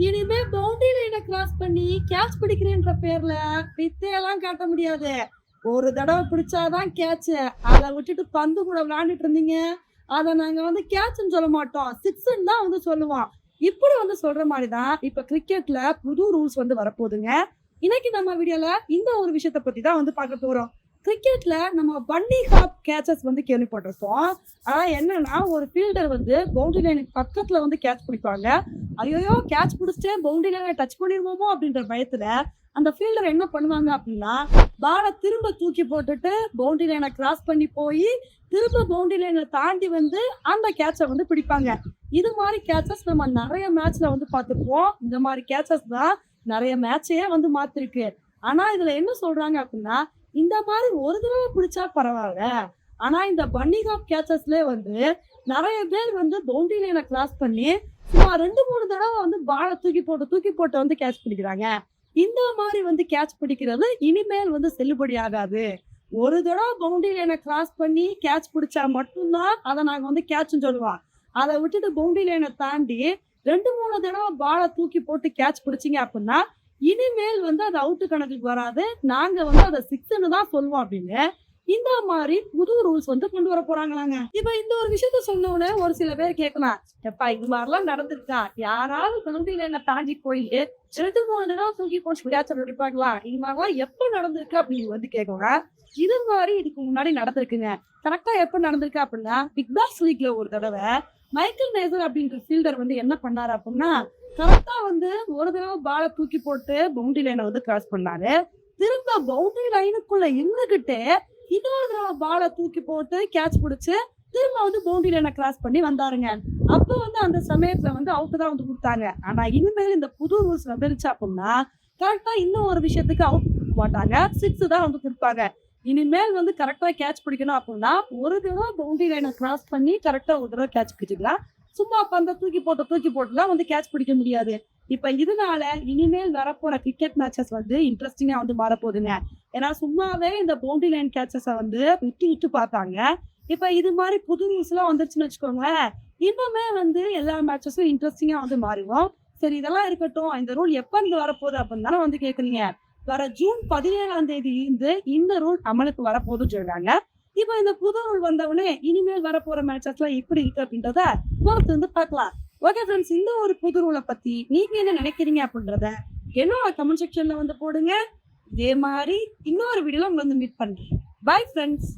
இனிமே பவுண்டரி லைனை கிராஸ் பண்ணி கேட்ச் பிடிக்கிறேன்ற பேர்ல வித்தையெல்லாம் காட்ட முடியாது. ஒரு தடவை பிடிச்சாதான் கேட்ச் அதை விட்டுட்டு பந்து கூட விளையாண்டுட்டு இருந்தீங்க. அதை நாங்க வந்து கேட்ச்னு சொல்ல மாட்டோம். சிக்ஸ்ன்னு தான் வந்து சொல்லுவோம். இப்படி வந்து சொல்ற மாதிரி தான் இப்ப கிரிக்கெட்ல புது ரூல்ஸ் வந்து வரப்போகுதுங்க. இன்னைக்கு நம்ம வீடியோல இந்த ஒரு விஷயத்த பத்தி தான் வந்து பார்க்க போறோம். கிரிக்கெட்ல நம்ம பன்னி ஹாப் கேச்சஸ் வந்து கேள்விப்பட்டிருப்போம். ஆனா என்னன்னா ஒரு ஃபீல்டர் வந்து பவுண்டரி லைனுக்கு பக்கத்துல வந்து கேட்ச் பிடிப்பாங்க. ஐயோ கேட்ச் பிடிச்சிட்டேன் பவுண்டரியில லைனை டச் பண்ணிடுவோமோ அப்படின்ற பயத்துல அந்த ஃபீல்டர் என்ன பண்ணுவாங்க அப்படின்னா பாலை திரும்ப தூக்கி போட்டுட்டு பவுண்டரி லைனை கிராஸ் பண்ணி போய் திரும்ப பவுண்டரி லைனை தாண்டி வந்து அந்த கேட்சை வந்து பிடிப்பாங்க. இது மாதிரி கேட்சஸ் நம்ம நிறைய மேட்ச்ல வந்து பார்த்துருப்போம் இந்த மாதிரி கேட்சஸ் தான் நிறைய மேட்சையே வந்து மாத்திருக்கு. ஆனா இதுல என்ன சொல்றாங்க அப்படின்னா இந்த மாதிரி ஒரு தடவை பிடிச்சா பரவாயில்ல. ஆனா இந்த பன்னிகாப் கேச்சஸ்ல வந்து நிறைய பேர் வந்து பவுண்டரி லைனை கிராஸ் பண்ணி சும்மா ரெண்டு மூணு தடவை வந்து பாலை தூக்கி போட்டு தூக்கி போட்டு வந்து கேட்ச் பிடிக்கிறாங்க இந்த மாதிரி வந்து கேட்ச் பிடிக்கிறது இனிமேல் வந்து செல்லுபடி ஆகாது. ஒரு தடவை பவுண்டரி லைனை கிராஸ் பண்ணி கேட்ச் பிடிச்சா மட்டும்தான் அதை நாங்கள் வந்து கேட்ச்னு சொல்லுவோம். அதை விட்டுட்டு பவுண்டரி லைனை தாண்டி ரெண்டு மூணு தடவை பாலை தூக்கி போட்டு கேட்ச் பிடிச்சிங்க அப்படின்னா இனிமேல் வந்து அது அவுட்டு கணக்குக்கு வராது. நாங்கள் வந்து அதை சிக்ஸ்ன்னு தான் சொல்லுவோம் அப்படின்னு. இந்த மாதிரி புது ரூல்ஸ் வந்து கொண்டு வர போறாங்களாங்க. இப்ப இந்த ஒரு விஷயத்த சொன்ன உடனே ஒரு சில பேர் கேட்கலாம் எப்பா இது மாதிரிலாம் நடந்திருக்கா? யாராவது குழந்தையில என்ன தாண்டி போயிட்டு ரெண்டு மூணு தடவை தூக்கி போச்சு விளையாட்டு நடிப்பாங்களா இது மாதிரிலாம் எப்ப நடந்திருக்கு? அப்படின்னு வந்து கேட்கலாம் இது மாதிரி இதுக்கு முன்னாடி நடந்திருக்குங்க. கரெக்டா எப்ப நடந்திருக்கு அப்படின்னா பிக் பாஸ் லீக்ல ஒரு தடவை மைக்கேல் நேசர் அப்படின்ற ஃபீல்டர் வந்து என்ன பண்ணாரு அப்படின்னா கரெக்டா வந்து ஒரு தடவை பாலை தூக்கி போட்டு பவுண்டரி லைனை வந்து கிராஸ் பண்ணாரு. திரும்ப பவுண்டரி லைனுக்குள்ள இருந்துகிட்டே இன்னொரு தடவை பாலை தூக்கி போட்டு கேட்ச் பிடிச்சி திரும்ப வந்து பவுண்டரியில லைனை கிராஸ் பண்ணி வந்தாருங்க. அப்போ வந்து அந்த சமயத்துல வந்து அவுட்டு தான் வந்து கொடுத்தாங்க. ஆனா இனிமேல் இந்த புது ரூல்ஸ் வந்துருச்சு அப்படின்னா கரெக்டா இன்னும் ஒரு விஷயத்துக்கு அவுட் கொடுக்க மாட்டாங்க. சிக்ஸ் தான் வந்து கொடுப்பாங்க. இனிமேல் வந்து கரெக்டா கேட்ச் பிடிக்கணும் அப்படின்னா ஒரு தடவை பவுண்டரி லைனை கிராஸ் பண்ணி கரெக்டா ஒரு தடவை கேட்ச் பிடிச்சிக்கலாம். சும்மா பந்த தூக்கி போட்டு தூக்கி போட்டுலாம் வந்து கேட்ச் பிடிக்க முடியாது. இப்ப இதனால இனிமேல் வரப்போற கிரிக்கெட் மேட்சஸ் வந்து இன்ட்ரெஸ்டிங்கா வந்து மாறப்போகுதுங்க. ஏன்னா சும்மாவே இந்த பவுண்டரி லைன் கேட்சஸை வந்து விட்டு விட்டு பார்த்தாங்க. இப்ப இது மாதிரி புது நியூஸ் எல்லாம் வந்துருச்சுன்னு வச்சுக்கோங்களேன் இன்னுமே வந்து எல்லா மேட்சஸும் இன்ட்ரெஸ்டிங்கா வந்து மாறிடும் சரி இதெல்லாம் இருக்கட்டும். இந்த ரூல் எப்ப இருந்து வரப்போகுது அப்படின்னு தானே வந்து கேக்குறீங்க. வர ஜூன் பதினேழாம் தேதி இருந்து இந்த ரூல் அமலுக்கு வரப்போகுதுன்னு சொல்றாங்க. இப்போ இந்த புது ரூல் வந்தவுடனே இனிமேல் வரப்போற மேட்சஸ்லாம் எப்படி இருக்கு அப்படின்றத பொறுத்து வந்து பார்க்கலாம். ஓகே ஃப்ரெண்ட்ஸ் இந்த ஒரு புது ரூலை பத்தி நீங்க என்ன நினைக்கிறீங்க அப்படின்றத என்னோட கமெண்ட் செக்ஷன்ல வந்து போடுங்க. இதே மாதிரி இன்னொரு வீடியோல உங்களை வந்து மீட் பண்றேன். Bye friends